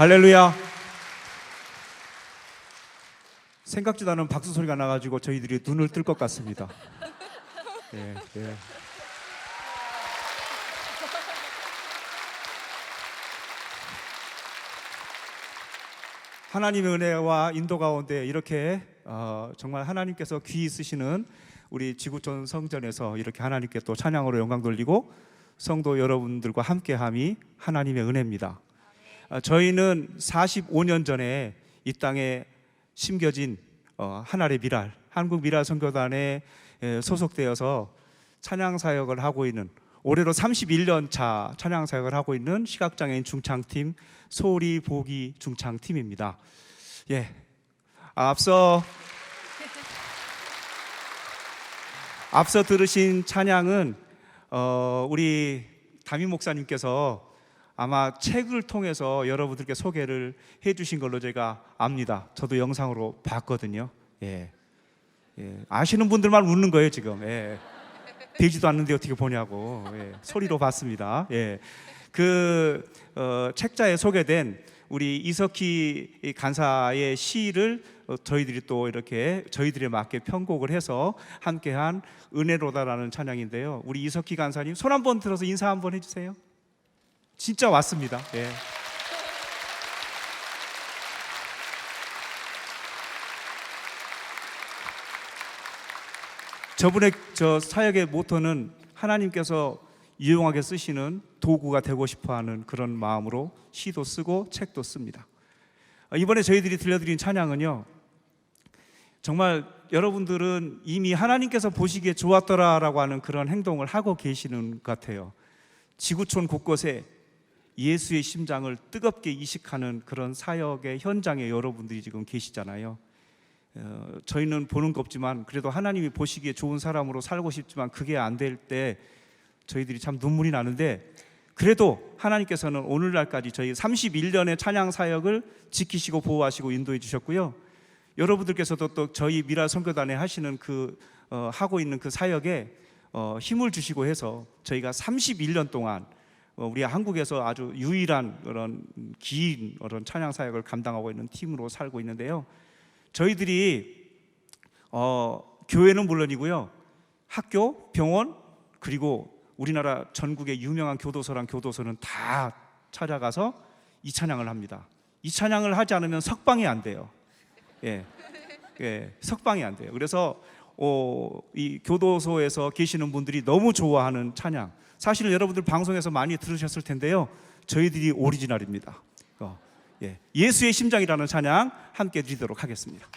할렐루야. 생각지도 않은 박수 소리가 나가지고 저희들이 눈을 뜰 것 같습니다. 예, 예. 하나님의 은혜와 인도 가운데 이렇게 어, 정말 하나님께서 귀히 쓰시는 우리 지구촌 성전에서 이렇게 하나님께 또 찬양으로 영광 돌리고 성도 여러분들과 함께함이 하나님의 은혜입니다. 어, 저희는 45년 전에 이 땅에 심겨진 어, 하나의 미랄 한국 미랄 선교단에 에, 소속되어서 찬양 사역을 하고 있는 올해로 31년 차 찬양 사역을 하고 있는 시각장애인 중창팀 소리 보기 중창팀입니다. 예, 앞서 앞서 들으신 찬양은 어, 우리 담임 목사님께서 아마 책을 통해서 여러분들께 소개를 해주신 걸로 제가 압니다. 저도 영상으로 봤거든요. 예. 예. 아시는 분들만 웃는 거예요 지금. 예. 되지도 않는데 어떻게 보냐고 예. 소리로 봤습니다. 예. 그 어, 책자에 소개된 우리 이석희 간사의 시를 어, 저희들이 또 이렇게 저희들에 맞게 편곡을 해서 함께한 은혜로다라는 찬양인데요. 우리 이석희 간사님 손 한번 들어서 인사 한번 해주세요. 진짜 왔습니다. 예. 저분의 저 사역의 모토는 하나님께서 유용하게 쓰시는 도구가 되고 싶어 하는 그런 마음으로 시도 쓰고 책도 습니다. 어, 이번에 저희들이 들려드린 찬양은요. 정말 여러분들은 이미 하나님께서 보시기에 좋았더라라고 하는 그런 행동을 하고 계시는 것 같아요. 지구촌 곳곳에 예수의 심장을 뜨겁게 이식하는 그런 사역의 현장에 여러분들이 지금 계시잖아요. 어, 저희는 보는 거 없지만 그래도 하나님이 보시기에 좋은 사람으로 살고 싶지만 그게 안 될 때 저희들이 참 눈물이 나는데 그래도 하나님께서는 오늘날까지 저희 31년의 찬양 사역을 지키시고 보호하시고 인도해 주셨고요. 여러분들께서도 또 저희 미라 선교단에 하시는 그 어, 하고 있는 그 사역에 어, 힘을 주시고 해서 저희가 31년 동안 어, 우리 한국에서 아주 유일한 그런 긴 그런 찬양 사역을 감당하고 있는 팀으로 살고 있는데요. 저희들이 어, 교회는 물론이고요. 학교, 병원 그리고 우리나라 전국의 유명한 교도소랑 교도소는 다 찾아가서 이 찬양을 합니다. 이 찬양을 하지 않으면 석방이 안 돼요. 예, 예, 석방이 안 돼요. 그래서 어, 이 교도소에서 계시는 분들이 너무 좋아하는 찬양. 사실은 여러분들 방송에서 많이 들으셨을 텐데요. 저희들이 오리지널입니다. 어, 예, 예수의 심장이라는 찬양 함께 드리도록 하겠습니다.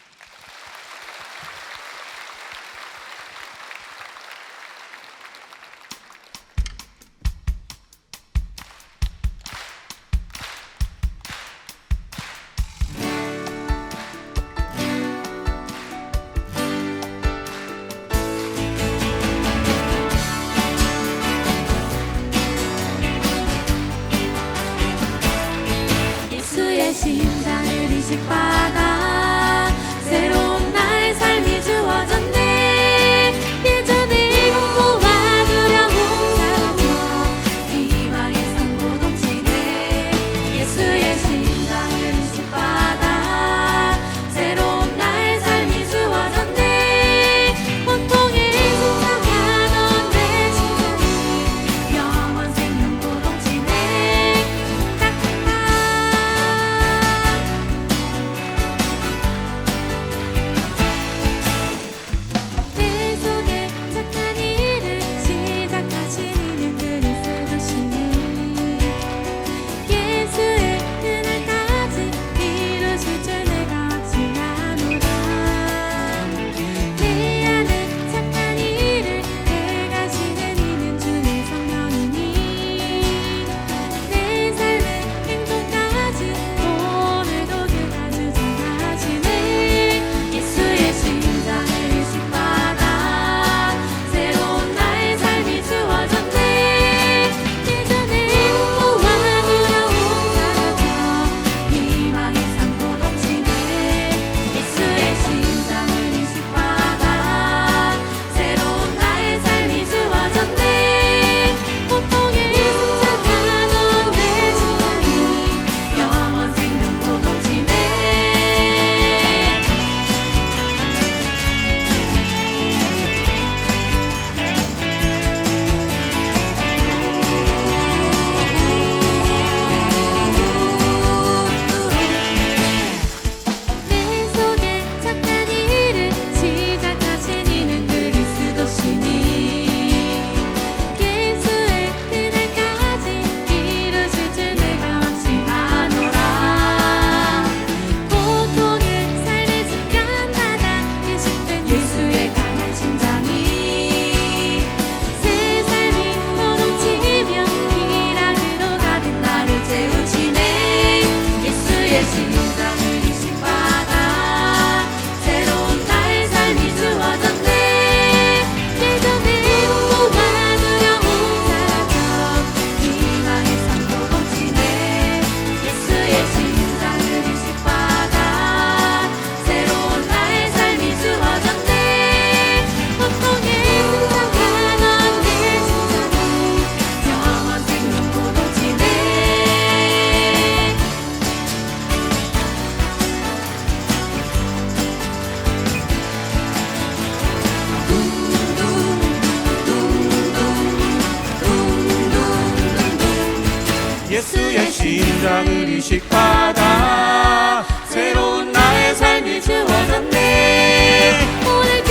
예수의 심장을 이식받아 새로운 나의 삶이 주어졌네. 오늘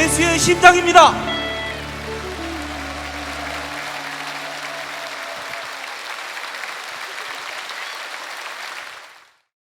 예수의 심장입니다